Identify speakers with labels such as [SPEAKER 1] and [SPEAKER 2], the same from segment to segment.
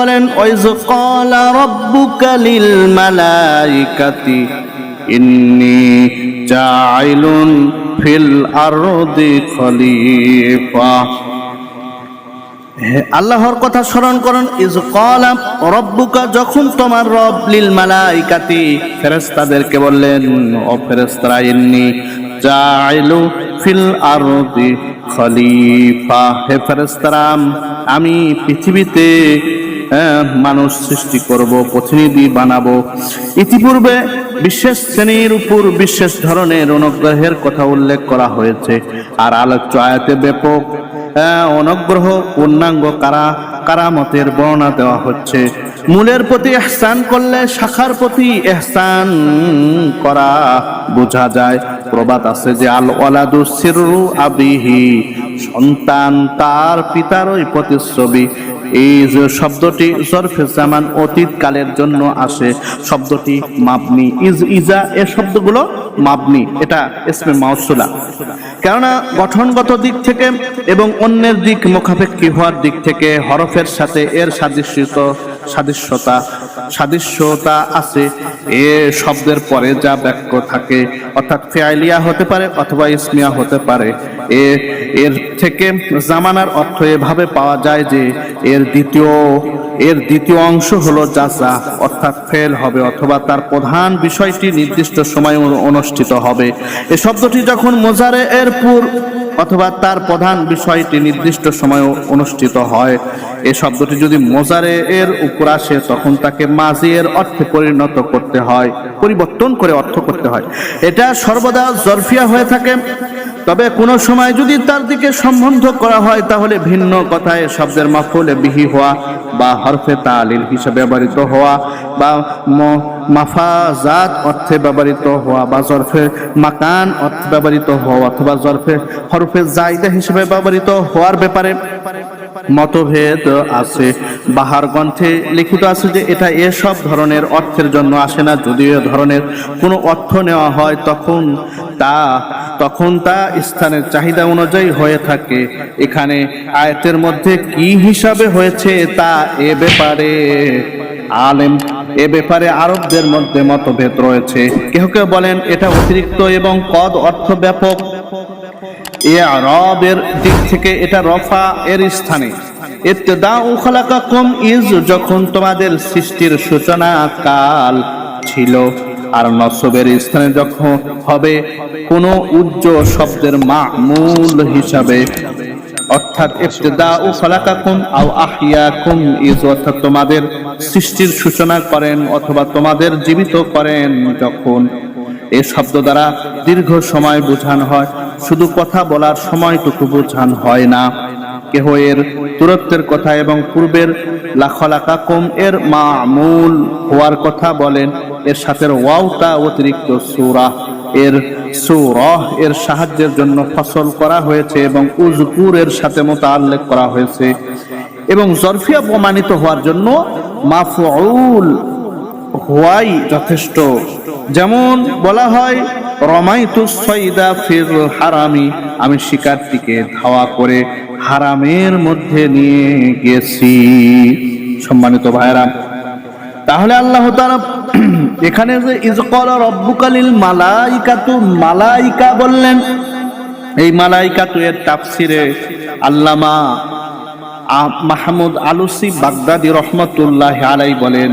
[SPEAKER 1] বলেন ওয়াইজ ক্বালা রাব্বুকা লিল মালাইকাতি, ইন্নী জাইলুন ফিল আরদি খলিফা। আল্লাহর কথা স্মরণ করুন ইজ ক্বালা রাব্বুকা, যখন তোমার রব লিল মালাইকাতি, ফেরেশতাদেরকে বললেন, ও ফেরেশতারা, ইন্নী জাইলু ফিল আরদি খলিফা। হে ফেরেশতারাম, আমি পৃথিবীতে মানুষ সৃষ্টি করব প্রতিনিধি বানাবো। ইতিপূর্বে বিশেষ শ্রেণির উপর বিশেষ ধরনের অনুগ্রহের কথা উল্লেখ করা হয়েছে। আর আলোচ্য আয়াতে ব্যাপক আহ, অনুগ্রহ পূর্ণাঙ্গ কারা কারামতের বর্ণনা দেওয়া হচ্ছে। মূলের প্রতি এহসান করলে শাখার প্রতি এহসান করা বোঝা যায়। প্রবাদ আছে যে আল ওয়ালাদু সিররু আবিহি সন্তান তার পিতারই প্রতিচ্ছবি এই শব্দটি জরফে জামান অতীত কালের জন্য আসে, শব্দটি মাবনি। ইজ ইজা, এ শব্দগুলো মাবনি, এটা ইসমে মাউসুলা। কেননা গঠনগত দিক থেকে এবং অন্যের দিক মুখাপেক্ষী হওয়ার দিক থেকে হরফের সাথে এর সাদৃশ্য সাদৃশ্যতা সাদৃশ্যতা আছে, এ শব্দের পরে যা বাক্য থাকে, অর্থাৎ ফেয়ালিয়া হতে পারে অথবা ইসমিয়া হতে পারে, এ, এর থেকে জামানার অর্থ এভাবে পাওয়া যায় যে, এর দ্বিতীয় এর দ্বিতীয় অংশ হলো যাচা অর্থাৎ ফেল হবে অথবা তার প্রধান বিষয়টি নির্দিষ্ট সময় অনুষ্ঠিত হবে। এ শব্দটি যখন মোজারে এর পুর অথবা তার প্রধান বিষয়টি নির্দিষ্ট সময়ে অনুষ্ঠিত হয়। এ শব্দটি যদি মোজারে এর উপর আসে, তখন তাকে মাঝি এর অর্থে পরিণত করতে হয়, পরিবর্তন করে অর্থ করতে হয়। এটা সর্বদা জরফিয়া হয়ে থাকে। তবে কোনো সময় যদি তার দিকে সম্বন্ধ করা হয়, তাহলে ভিন্ন কথায় শব্দের মাফুলে বিহি হওয়া বা হরফে তালিল হিসেবে ব্যবহৃত হওয়া বা মাফাজাত অর্থে ব্যবহৃত হওয়া বা জরফে মাকান অর্থে ব্যবহৃত হওয়া অথবা জরফে হরফে জায়দা হিসেবে ব্যবহৃত হওয়ার ব্যাপারে মতভেদ আছে। বাহার গ্রন্থে লিখিত আছে যে এটা এসব ধরনের অর্থের জন্য আসে না। যদিও ধরনের কোনো অর্থ নেওয়া হয়, তখন তা তখন তা স্থানের চাহিদা অনুযায়ী হয়ে থাকে। এখানে আয়তের মধ্যে কি হিসাবে হয়েছে তা এ ব্যাপারে আলেম, এ ব্যাপারে আরবদের মধ্যে মতভেদ রয়েছে। কেহ কেউ বলেন, এটা অতিরিক্ত এবং কদ অর্থ ব্যাপক রবের দিক থেকে এটা রফা এর স্থানে। ইজ যখন তোমাদের সৃষ্টির সূচনা কাল ছিল, আর নসবের স্থানে যখন হবে, কোন উজ্জ শব্দের মামুল হিসাবে। অর্থাৎ ইবতিদা ও খলাকাকুম আও আহিয়াকুম ইজ অর্থাৎ তোমাদের সৃষ্টির সূচনা করেন অথবা তোমাদের জীবিত করেন, যখন এই শব্দ দ্বারা দীর্ঘ সময় বোঝানো হয়। শুধু কথা বলার সময়টুকু বোঝানো হয় না। কেহ এর দূরত্বের কথা এবং পূর্বের লাখলাকা কম এর মামুল হওয়ার কথা বলেন। এর সাথে ওয়াওটা অতিরিক্ত সুরা। এর সুরহ এর সাহায্যের জন্য ফসল করা হয়েছে এবং উজকুর এর সাথে মোতাল্লেক করা হয়েছে। এবং জরফিয়া প্রমাণিত হওয়ার জন্য মাফউল হওয়াই যথেষ্ট। যেমন বলা হয় হারামি। আমি শিকারটিকে ধাওয়া করে হারামের মধ্যে নিয়ে গেছি। সম্মানিত ভাইরা তাহলে আল্লাহ এখানে যে ইজকল রব্বুকালিল মালাইকাতু, মালাইকা বললেন, এই মালাইকাতু এর তাফসিরে আল্লামা মাহমুদ আলুসি বাগদাদি রহমতুল্লাহ আলাই বলেন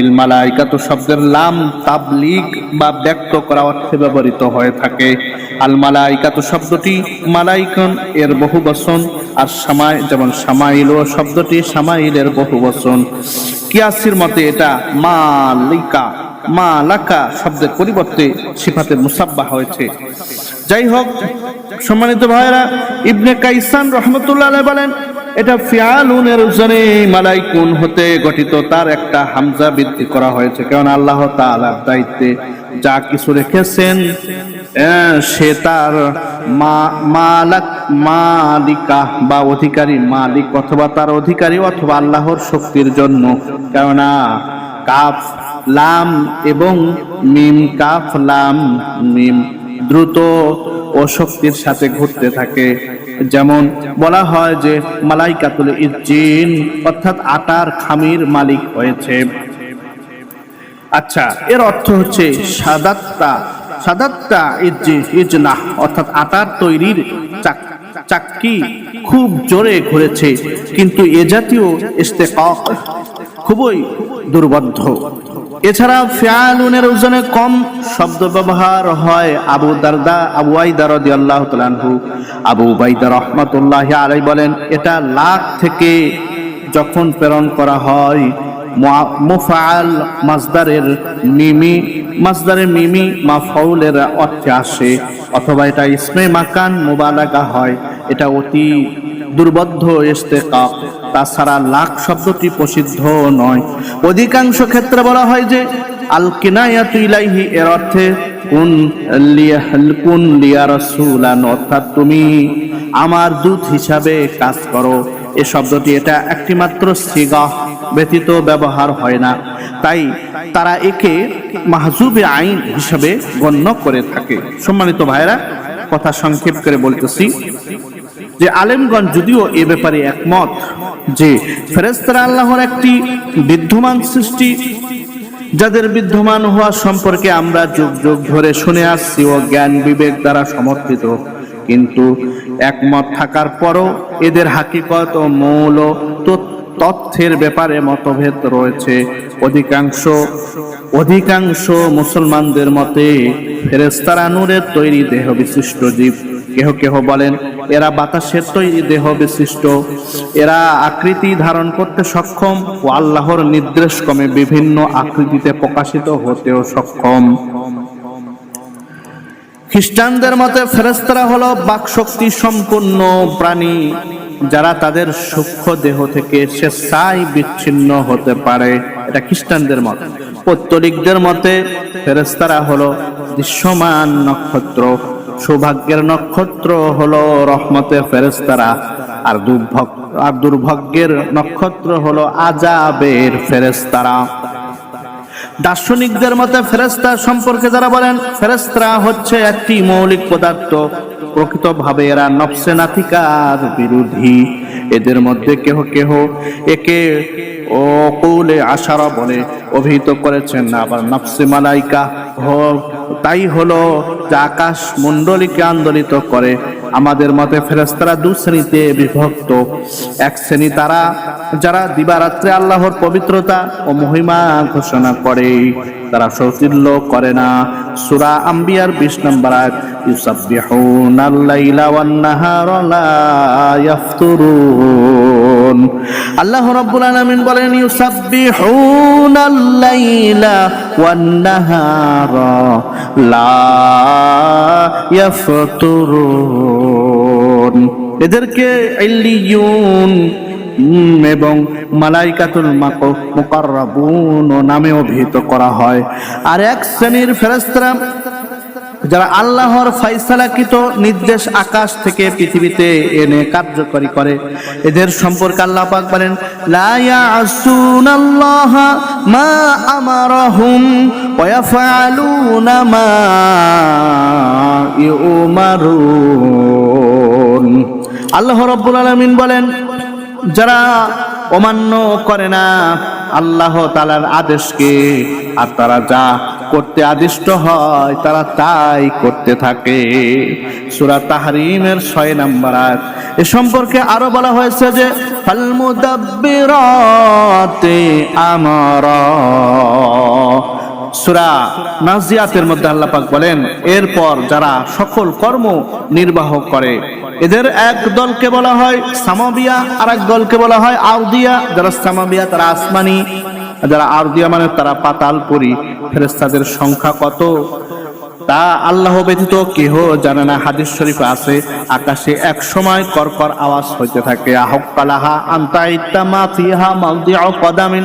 [SPEAKER 1] ইল মালাইকাত শব্দের লাম তাবলিগ বা ব্যক্ত করা অর্থে ব্যবহৃত হয়ে থাকে। আল মালাইকাত শব্দটি মালাইকন এর বহু বচন আর সামাই যেমন সামাইল শব্দটি সামাইলের বহু বচন। কিয়াসির মতে এটা মালিকা, মালাকা শব্দের পরিবর্তে সিফাতে মুসাব্বা হয়েছে। যাই হোক, সম্মানিত ভাইরা ইবনে কাইসান রহমতুল্লাহ বলেন এটা ফিয়ালুনের জনে মালাইকুন হতে গঠিত, তার একটা হামজা বৃদ্ধি করা হয়েছে। কারণ আল্লাহ তাআলার দায়িত্বে যা কিছু রেখেছেন সে তার মালাক, মালিকা বা অধিকারী মালিক অথবা তার অধিকারী অথবা আল্লাহর শক্তির জন্য। কেননা কাফ লাম এবং মিম, কাফ লাম, মিম দ্রুত ও শক্তির সাথে ঘুরতে থাকে। যেমন বলা হয় যে মালাইকাতুল ইজ্জিন অর্থাৎ আটার খামির মালিক হয়েছে। আচ্ছা এর অর্থ হচ্ছে সাদাত্তা সাদাত্তা ইজনা, অর্থাৎ আটার তৈরির চাক, চাক্কি খুব জোরে ঘুরেছে, কিন্তু এ জাতীয় ইস্তেকক খুবই দুর্বদ্ধ এছাড়া ফিয়ালুনের ওজনে কম শব্দ ব্যবহার হয় আবু দারদা, আবু আইদা রাদিয়াল্লাহু তাআলা আনহু। আবু বাইদা রহমাতুল্লাহি আলাই বলেন, এটা লাখ থেকে যখন প্রেরণ করা হয় মুফআল মাজদারের মিমি মাজদারের মিমি মাফউলের অর্থে আসে, অথবা এটা ইসমে মাকান মুবালাগা হয়, এটা অতি দুর্বদ্ধ ইস্তেকাক তাছাড়া লাখ শব্দটি প্রসিদ্ধ নয়। অধিকাংশ ক্ষেত্রে বলা হয় যে আল কিনায়াতু ইলাইহি এর অর্থে, কুন কুন লিয়া রাসূলান অর্থাৎ তুমি আমার দূত হিসাবে কাজ করো। এ শব্দটি এটা একটি মাত্র সিগা ব্যতীত ব্যবহার হয় না। তাই তারা একে মাহজুবে আইন হিসাবে গণ্য করে থাকে। সম্মানিত ভাইরা কথা সংক্ষেপ করে বলতেছি। যে আলেমগঞ্জ যদিও এ ব্যাপারে একমত, যে ফেরেস্তারা আল্লাহর একটি বিদ্যমান সৃষ্টি, যাদের বিদ্যমান হওয়া সম্পর্কে আমরা যুগ যুগ ধরে শুনে আসছি ও জ্ঞান বিবেক দ্বারা সমর্থিত, কিন্তু একমত থাকার পরও এদের হাকিকত ও মৌল তথ্য তথ্যের ব্যাপারে মতভেদ রয়েছে। অধিকাংশ অধিকাংশ মুসলমানদের মতে ফেরেস্তারা নূরের তৈরি দেহ বিশিষ্ট জীব। কেহ কেহ বলেন, এরা বাতাসের তৈরি দেহ বিশিষ্ট। এরা আকৃতি ধারণ করতে সক্ষম ও আল্লাহর নির্দেশ ক্রমে বিভিন্ন আকৃতিতে প্রকাশিত হতেও সক্ষম। খ্রিস্টানদের মতে ফেরেস্তারা হলো বাকশক্তি সম্পূর্ণ প্রাণী, যারা তাদের সূক্ষ্ম দেহ থেকে স্বেচ্ছায় বিচ্ছিন্ন হতে পারে। এটা খ্রিস্টানদের মত। পত্তলিকদের মতে ফেরেস্তারা হলো দৃশ্যমান নক্ষত্র। সৌভাগ্যের নক্ষত্র হলো রহমতের ফেরেস্তারা আর দুর্ভাগ্য আর দুর্ভাগ্যের নক্ষত্র হলো আজাবের ফেরেস্তারা দার্শনিকদের মতে ফেরেস্তা সম্পর্কে যারা বলেন ফেরেস্তা হচ্ছে একটি মৌলিক পদার্থ। প্রকৃতভাবে এরা নফসে নাথিকার বিরোধী। এদের মধ্যে কেহ কেহ একে ও কৌলে আশারা বলে অভিহিত করেছেন। আবার নফসে মালাইকা তাই হলো যা আকাশ মণ্ডলীকে আন্দোলিত করে। আমাদের মতে ফেরেস্তারা দু শ্রেণীতে বিভক্ত। এক শ্রেণি তারা, যারা দিবারাত্রে আল্লাহর পবিত্রতা ও মহিমা ঘোষণা করে তারা সৌচিল্য করে না। সুরা আম্বিয়ার 20 নম্বর আল্লাহ রাব্বুল আলামিন বলেন ইউসাব্বিহুনাল লাইলা ওয়ান লা এদেরকে ইল্লিয়ুন এবং মালাইকাতুল মুকাররাবুন নামে অভিহিত করা হয়। আর এক শ্রেণির ফেরেশতারা, যারা আল্লাহর ফাইসালাকৃত নির্দেশ আকাশ থেকে পৃথিবীতে এনে কার্যকরী করে, এদের সম্পর্কে আল্লাহ পাক বলেন, লা ইয়াসুনাল্লাহা মা আমারাহুম ওয়া ইয়াফআলুনা মা ইউমারুন। আল্লাহ রাব্বুল আলামিন বলেন যারা অমান্য করে না, আল্লাহ তালার আদেশকে, আর তারা যা করতে আদিষ্ট হয়, তারা তাই করতে থাকে। সুরা তাহরিমের ছয় নাম্বার আয়াত। এ সম্পর্কে আরও বলা হয়েছে যে, ফালমুদাব্বিরাতে আমারা। সুরা নাজিয়াতের মধ্যে আল্লাহ পাক বলেন, এরপর যারা সকল কর্ম নির্বাহ করে, এদের এক দলকে বলা হয় সামাবিয়া আর এক দলকে বলা হয় আউদিয়া যারা সামাবিয়া, তারা আসমানি যারা আউদিয়া মানে তারা পাতালপুরি। ফেরেস্তাদের সংখ্যা কত? তা আল্লাহ ব্যতীত কেহ জানে না। হাদিস শরীফে আছে, আকাশে এক সময় করকর আওয়াজ হইতে থাকে আহকালাহা আন্তা ইত্তামা ফিহা মাউদিউ কদামিন।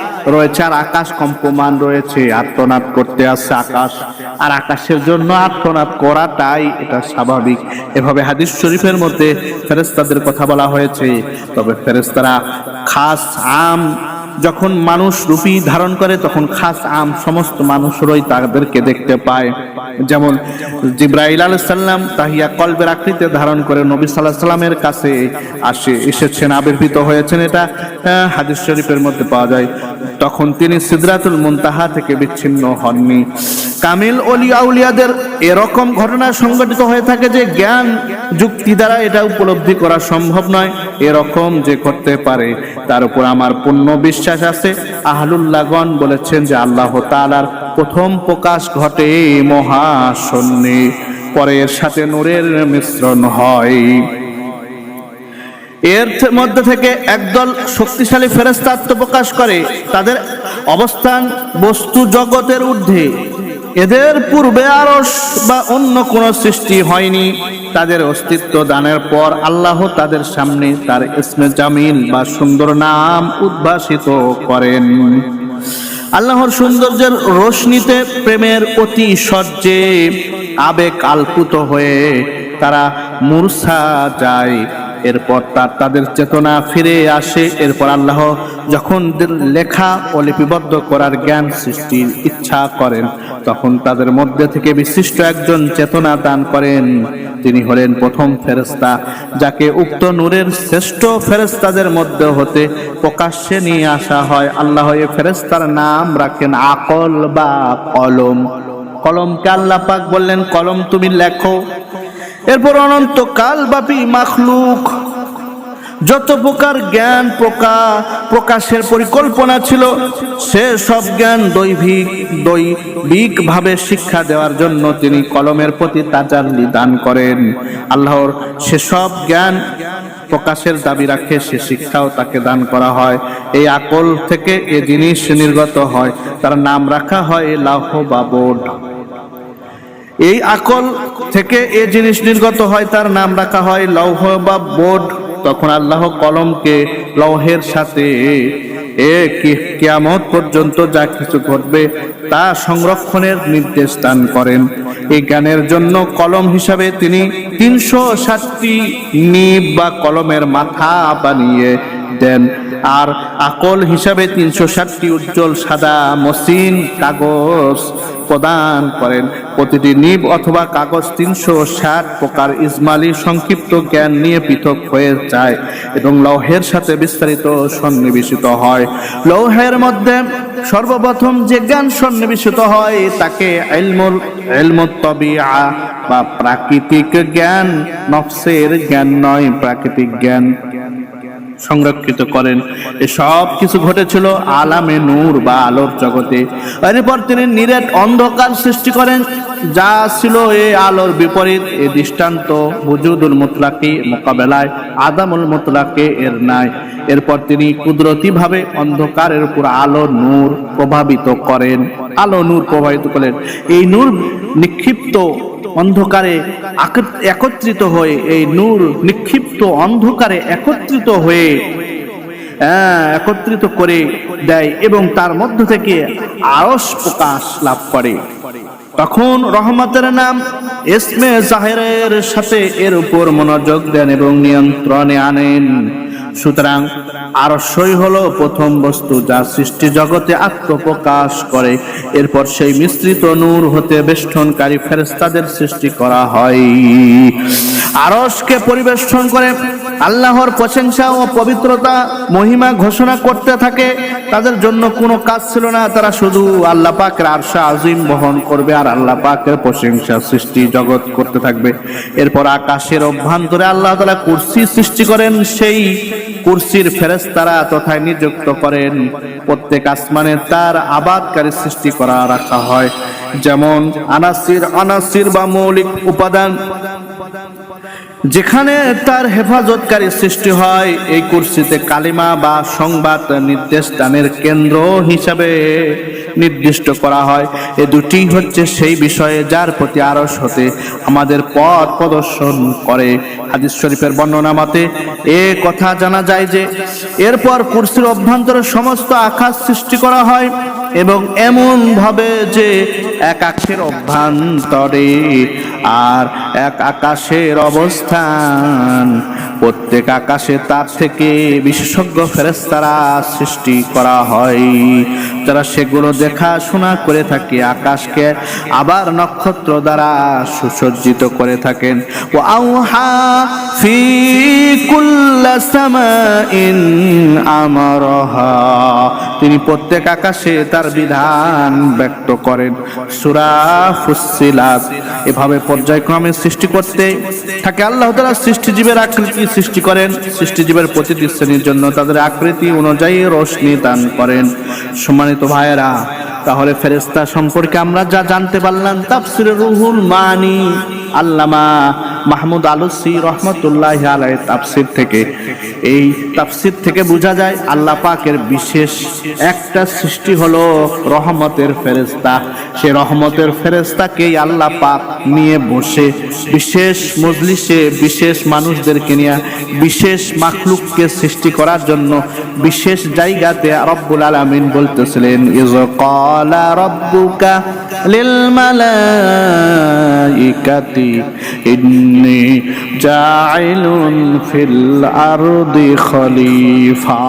[SPEAKER 1] রয়েছে আর আকাশ কম্পমান রয়েছে আত্মনাদ করতে আসছে আকাশ। আর আকাশের জন্য আত্মনাদ করাটাই এটা স্বাভাবিক। এভাবে হাদিস শরীফের মধ্যে ফেরেস্তাদের কথা বলা হয়েছে। তবে ফেরেস্তারা খাস আম যখন মানুষ রূপী ধারণ করে তখন খাস আম সমস্ত মানুষেরই তাদেরকে দেখতে পায়। যেমন জিব্রাইল আলাইহিস সাল্লাম তাহিয়া কলবের আকৃতি ধারণ করে নবী আলাইহি সাল্লামের কাছে আসে এসেছেন আবির্ভূত হয়েছেন। এটা আহ, হাদিস শরীফের মধ্যে পাওয়া যায়। তখন তিনি সিদরাতুল মুনতাহা থেকে বিচ্ছিন্ন হননি। কামিল অলি আউলিয়াদের এরকম ঘটনা সংঘটিত হয়ে থাকে যে জ্ঞান যুক্তি দ্বারা এটা উপলব্ধি করা সম্ভব নয়। এরকম যে করতে পারে, তার উপর আমার পূর্ণ বিশ্বাস আছে। আহলুল্লাহগণ বলেছেন যে আল্লাহ তাআলার প্রথম প্রকাশ ঘটে মহাশূন্যে, পরে এর সাথে নূরের মিশ্রণ হয়। এর মধ্যে থেকে একদল শক্তিশালী ফেরেস্তা আত্মপ্রকাশ করে। তাদের অবস্থান বস্তু জগতের ঊর্ধ্বে। এদের পূর্বে আরস বা অন্য কোন সৃষ্টি হয়নি। তাদের অস্তিত্ব দানের পর আল্লাহ তাদের সামনে তার ইসমে জামিল বা সুন্দর নাম উদ্ভাসিত করেন। আল্লাহর সৌন্দর্যের রোশনিতে প্রেমের অতি সজ্জে আবেগ আলপুত হয়ে তারা মূর্ছা যায়। এরপর তার তাদের চেতনা ফিরে আসে। এরপর আল্লাহ যখন লেখা ও লিপিবদ্ধ করার জ্ঞান সৃষ্টির ইচ্ছা করেন, তখন তাদের মধ্যে থেকে বিশিষ্ট একজন চেতনা দান করেন। তিনি হলেন প্রথম ফেরেস্তা যাকে উক্ত নূরের শ্রেষ্ঠ ফেরেস্তাদের মধ্যে হতে প্রকাশ্যে নিয়ে আসা হয়। আল্লাহ এ ফেরেস্তার নাম রাখেন আকল বা কলম। কলমকে আল্লাহ পাক বললেন, কলম তুমি লেখো। এরপর অনন্ত কাল ব্যাপী মাখলুক। যত প্রকার জ্ঞান প্রকা, প্রকাশের পরিকল্পনা ছিল, সে সব জ্ঞান দৈভিক দৈবিক ভাবে শিক্ষা দেওয়ার জন্য তিনি কলমের প্রতি তাজাল্লি দান করেন। আল্লাহর সেসব জ্ঞান প্রকাশের দাবি রাখে, সে শিক্ষাও তাকে দান করা হয়। এই আকল থেকে এ জিনিস নির্গত হয়। তার নাম রাখা হয় লাহ বা বোর্ড। এই আকল থেকে এ জিনিস নির্গত হয়, তার নাম রাখা হয় লৌহ বা বোর্ড। তখন আল্লাহ কলমকে লৌহের সাথে এ কিয়ামত পর্যন্ত যা কিছু ঘটবে তা সংরক্ষণের নির্দেশ দান করেন। এই জ্ঞানের জন্য কলম হিসাবে তিনি তিনশো ষাটটি নিব বা কলমের মাথা বানিয়ে দেন। আর আকল হিসাবে তিনশো ষাটটি উজ্জ্বল সাদা মসৃণ কাগজ প্রদান করেন। প্রতিটি নিব অথবা কাগজ তিনশো ষাট প্রকার ইসমালি সংক্ষিপ্ত জ্ঞান নিয়ে পৃথক হয়ে যায় এবং লৌহের সাথে বিস্তারিত সন্নিবেশিত হয়। লৌহের মধ্যে সর্বপ্রথম যে জ্ঞান সন্নিবেশিত হয় তাকে বা প্রাকৃতিক জ্ঞান। নফসের জ্ঞান নয়, প্রাকৃতিক জ্ঞান। সংরক্ষিত করেন। এ সব কিছু ঘটেছিল আলামে নূর বা আলোর জগতে। এরপর তিনি নিরেট অন্ধকার সৃষ্টি করেন, যা ছিল এ আলোর বিপরীত। এ দৃষ্টান্ত বুজুদুল মুতলাকি মোকাবেলায়, আদামুল মুতলাকে এর নাই এরপর তিনি কুদরতি ভাবে অন্ধকারের উপর আলো, নূর প্রভাবিত করেন। আলো, নূর প্রভাবিত করেন। এই নূর নিক্ষিপ্ত অন্ধকারে একত্রিত হয়ে এই নূর নিক্ষিপ্ত অন্ধকারে একত্রিত হয়ে হ্যাঁ, একত্রিত করে দেয় এবং তার মধ্য থেকে আরস প্রকাশ লাভ করে। তখন রহমতের নাম এসমে জাহেরের সাথে এর উপর মনোযোগ দেন এবং নিয়ন্ত্রণে আনেন। সুতরাং আরশই হলো প্রথম বস্তু যা সৃষ্টি জগতে আত্মপ্রকাশ করে। এরপর সেই মিশ্রিত নূর হতে বেষ্টনকারী ফেরেস্তাদের সৃষ্টি করা হয়। আরশকে পরিবেষ্টন করে আল্লাহর প্রশংসা ও পবিত্রতা, মহিমা ঘোষণা করতে থাকে। তাদের জন্য কোনো কাজ ছিল না, তারা শুধু আল্লাহ পাকের আরশা আজিম বহন করবে আর আল্লাহ পাকের প্রশংসা সৃষ্টি জগৎ করতে থাকবে। এরপর আকাশের অভ্যন্তরে আল্লাহ তালা কুর্সি সৃষ্টি করেন, সেই কুর্সির ফেরেস্তারা তথায় নিযুক্ত করেন। প্রত্যেক আসমানে তার আবাদকারী সৃষ্টি করা রাখা হয়। যেমন আনাসির আনাসির বা মৌলিক উপাদান। যেখানে তার হেফাজতকারী সৃষ্টি হয়, এই কুরসিতে কালিমা বা সংবাদ নির্দেশ দানের কেন্দ্র হিসাবে। নির্দিষ্ট করা হয়। এ দুটি হচ্ছে সেই বিষয়ে যার প্রতি আরস হতে আমাদের পথ প্রদর্শন করে। হাদিস শরীফের বর্ণনা মতে, এ কথা জানা যায় যে, এরপর কুরসির অভ্যন্তরে সমস্ত আকাশ সৃষ্টি করা হয়। এবং এমন ভাবে যে এক আকাশের অভ্যন্তরে আর এক আকাশের অবস্থান। প্রত্যেক আকাশে তার থেকে বিশেষজ্ঞ ফেরেস্তারা সৃষ্টি করা হয়। যারা সেগুলো দেখাশোনা করে থাকে, আকাশকে আবার নক্ষত্র দ্বারা সুসজ্জিত করে থাকেন। ও আউহা ফি কুল্লা সামাইন আমারহা। তিনি প্রত্যেক আকাশে তার বিধান ব্যক্ত করেন। সূরা ফুসসিলাত। এভাবে পর্যায়ক্রমে সৃষ্টি করতে থাকে আল্লাহ তাআলা সৃষ্টিজীবের আকৃতি সৃষ্টি করেন। সৃষ্টিজীবের প্রতিটি শ্রেণির জন্য তাদের আকৃতি অনুযায়ী রোশনি দান করেন। সম্মানিত ভাইয়েরা, তাহলে ফেরেস্তা সম্পর্কে আমরা যা জানতে পারলাম, তাফসির রুহুল মানি, আল্লামা মাহমুদ আলুসি রহমতুল্লাহ আলাই তাফসির থেকে। এই তাফসির থেকে বোঝা যায় আল্লাহ পাকের বিশেষ একটা সৃষ্টি হলো রহমতের ফেরেস্তা সে রহমতের ফেরেস্তাকেই আল্লাহ পাক নিয়ে বসে বিশেষ মজলিসে বিশেষ মানুষদেরকে নিয়ে বিশেষ মাখলুককে সৃষ্টি করার জন্য বিশেষ জায়গাতে রব্বুল আলামিন বলতেছিলেন ইজ ক্বালা রাব্বুকা লিল মালাইকাতি ইন্নী জাইলুন ফিল আরদি খলিফা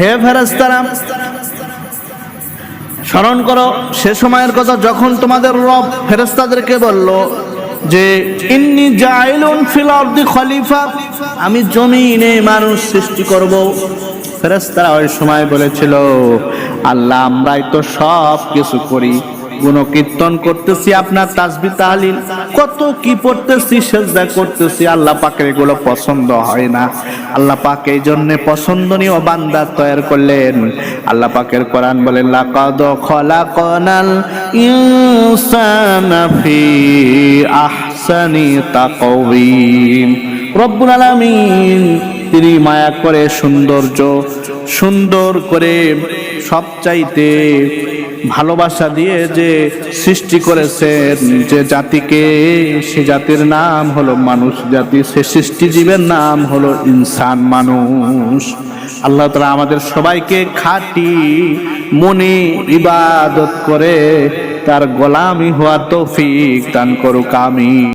[SPEAKER 1] হে ফেরেশতারা, স্মরণ করো, সে সময়ের কথা যখন তোমাদের রব ফেরেস্তাদেরকে বলল যে, ইন্নি জাইলুন ফিল আরদি খলিফা আমি জমিনে মানুষ সৃষ্টি করব। ফেরেস্তারা ওই সময় বলেছিল, আল্লাহ আমরাই তো সব কিছু করি। গুণকীর্তন করতেছি আপনার তাসবি তাহলিল। কত কি পড়তেছি, সেজদা করতেছি, আল্লাহ পাকের এগুলো পছন্দ হয় না। আল্লাহ পাক এই জন্য পছন্দনীয় বান্দা তৈরি করলেন। আল্লাহ পাকের কোরআন বলেন লাকাদ খলাকনাল ইনসানা ফি আহসানি তাকওয়িম। রব্বুল আলামিন, তিনি মায়া করে সৌন্দর্য সুন্দর করে সবচাইতে ভালোবাসা দিয়ে যে সৃষ্টি করেছেন যে জাতিকে, সে জাতির নাম হলো মানুষ, জাতি সে সৃষ্টিজীবের নাম হলো ইনসান মানুষ। আল্লাহ তালা আমাদের সবাইকে খাটি মনে ইবাদত করে তার গোলামি হওয়ার তৌফিক দান করুক আমি